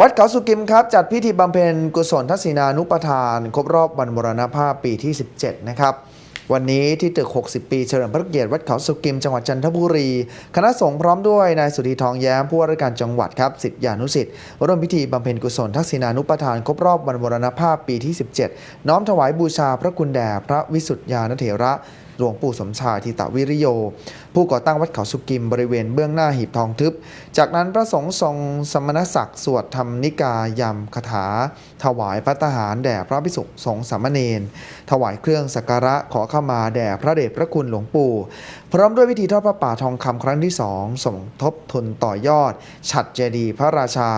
วัดเขาสุกิมครับ จัดพิธีบำเพ็ญกุศลทักษิณานุปทาน ครบรอบวันมรณภาพปีที่ 17 นะครับ วันนี้ที่ตึก 60 ปีเฉลิมพระเกียรติวัดเขาสุกิมจังหวัดจันทบุรี คณะสงฆ์พร้อมด้วยนายสุธีทองแย้มผู้ว่าราชการจังหวัดครับสิทธิานุสิทธิ์ร่วมพิธีบำเพ็ญกุศลทักษิณานุปทานครบรอบวันมรณภาพปีที่ 17 น้อมถวายบูชาพระคุณแด่พระวิสุทธิยานเถระ หลวงปู่สมชายทิตวิริโย ผู้ก่อตั้งวัดเขาสุกิมบริเวณเบื้องหน้าหีบทองทึบ จากนั้นพระสงฆ์ทรงสมณศักดิ์สวดธรรมนิกายามคาถา ถวายพระทหารแด่พระภิกษุสงฆ์สามเณรถวายเครื่องสักการะขอขมาแด่พระเดชพระคุณหลวงปู่ พร้อมด้วยวิธีทอดพระป่าทองคำครั้งที่สองสมทบทุนต่อยอด ฉัดเจดีย์พระราชา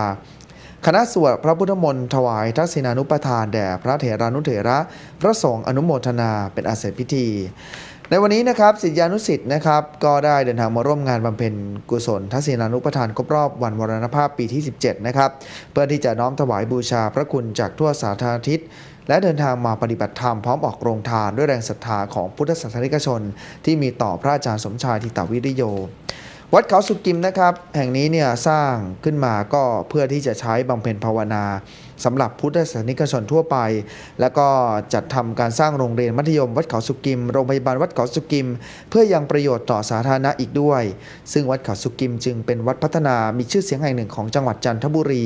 คณะสวดพระพุทธมนต์ถวายทักษิณานุปทานแด่พระเถรานุเถระ พระสงฆ์อนุโมทนาเป็นอาเสร็จพิธี ในวันนี้นะครับศิษยานุสิษย์นะครับ ก็ได้เดินทางมาร่วมงานบำเพ็ญกุศลทักษิณานุปทานครบรอบวันมรณภาพปีที่ 17 นะครับ เพื่อที่จะน้อมถวายบูชาพระคุณจากทั่วสาธารณทิศและเดินทางมาปฏิบัติธรรมพร้อมออกโรงทานด้วยแรงศรัทธาของพุทธศาสนิกชน ที่มีต่อพระอาจารย์สมชายทิตาวิริโย วัดเขาสุกิมนะครับ แห่งนี้เนี่ยสร้างขึ้นมาก็เพื่อที่จะใช้บำเพ็ญภาวนา สำหรับพุทธศาสนิกชนทั่วไป แล้วก็จัดทำการสร้างโรงเรียนมัธยมวัดเขาสุกิม โรงพยาบาลวัดเขาสุกิม เพื่อยังประโยชน์ต่อสาธารณะอีกด้วย ซึ่งวัดเขาสุกิมจึงเป็นวัดพัฒนามีชื่อเสียงแห่งหนึ่งของจังหวัดจันทบุรี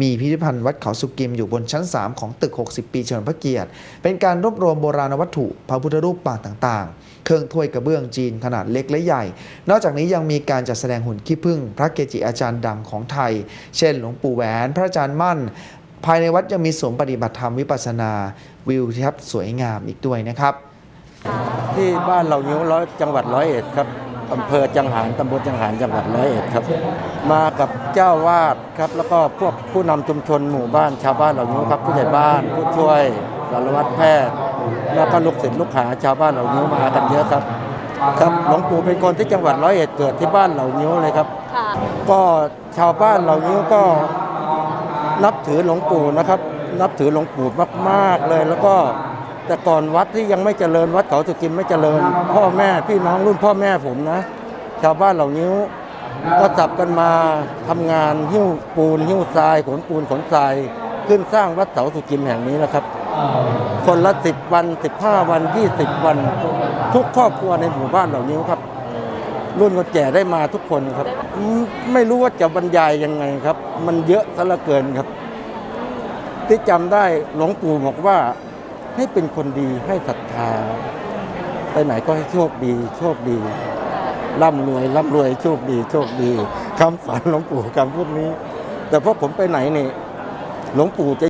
มีพิพิธภัณฑ์วัดเขาสุกิมอยู่บนชั้น 3 ของตึก 60 ปีเฉลิมพระเกียรติ เป็นการรวบรวมโบราณวัตถุพระพุทธรูปปางต่างๆ เครื่องถ้วยกระเบื้องจีนขนาดเล็กและใหญ่ นอกจากนี้ยังมีการจัดแสดงหุ่นขี้ผึ้งพระเกจิอาจารย์ดังของไทย เช่น หลวงปู่แหวน พระอาจารย์มั่น ภายในวัดยังมีสวนปฏิบัติธรรมวิปัสสนาวิวทัศน์สวยงามอีกด้วยนะครับ ที่บ้านเหล่านิ้วร้อยจังหวัดร้อยเอ็ดครับอำเภอจังหารตำบลจังหารจังหวัดร้อยเอ็ดครับ มากับเจ้าวาดครับแล้วก็พวกผู้นำชุมชนหมู่บ้านชาวบ้านเหล่านิ้วครับผู้ใหญ่บ้านผู้ช่วยสารวัตรแพทย์ แล้วก็ลูกศิษย์ลูกหาชาวบ้านเหล่านิ้วมากันเยอะครับ ครับหลวงปู่เป็นคนที่จังหวัดร้อยเอ็ดเกิดที่บ้านเหล่านิ้วเลยครับค่ะก็ชาวบ้านเหล่านี้ก็ นับถือหลวงปู่นะครับ นับถือหลวงปู่มากๆเลย แล้วก็แต่ก่อนวัดที่ยังไม่เจริญวัดเขาสุกิมไม่เจริญ พ่อแม่พี่น้องรุ่นพ่อแม่ผมนะ ชาวบ้านเหล่านี้ก็จับกันมาทำงานหิ้วปูนหิ้วทรายขนปูนขนทรายขึ้นสร้างวัดเสาสุกิมแห่งนี้นะครับ คนละสิบวันสิบห้าวันยี่สิบวัน ทุกครอบครัวในหมู่บ้านเหล่านี้ครับ รุ่นคนแก่ได้มาทุกคนครับ ไม่รู้ว่าจะบรรยายยังไงครับ มันเยอะซะเหลือเกินครับ ที่จำได้หลวงปู่บอกว่า ให้เป็นคนดีให้ศรัทธา ไปไหนก็ให้โชคดี โชคดีร่ำรวยร่ำรวยโชคดี โชคดีคำฝันหลวงปู่คำพูดนี้ แต่พอผมไปไหนนี่หลวงปู่จะ